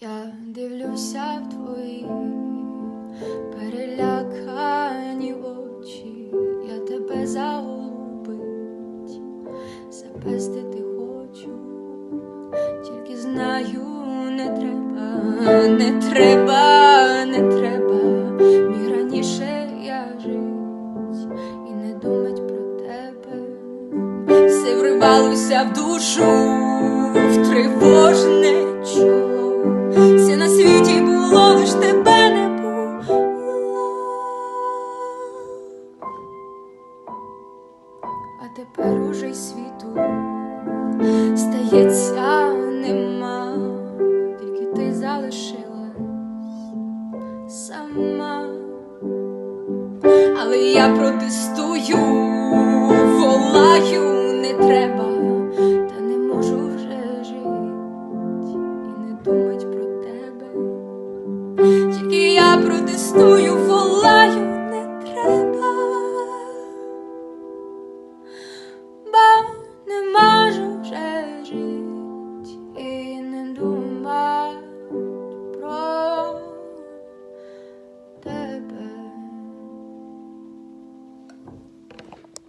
Я дивлюся в твої перелякані очі, я тебе загубить, запестити хочу, тільки знаю, не треба, не треба, не треба. Міг раніше я жить і не думать про тебе. Все вривалося в душу, в тривожне чоло. Світі було, лиш тебе не було. А тепер уже й світу стається нема, тільки ти залишилась сама. Але я протестую, і я протестую, волаю не треба, ба не можу.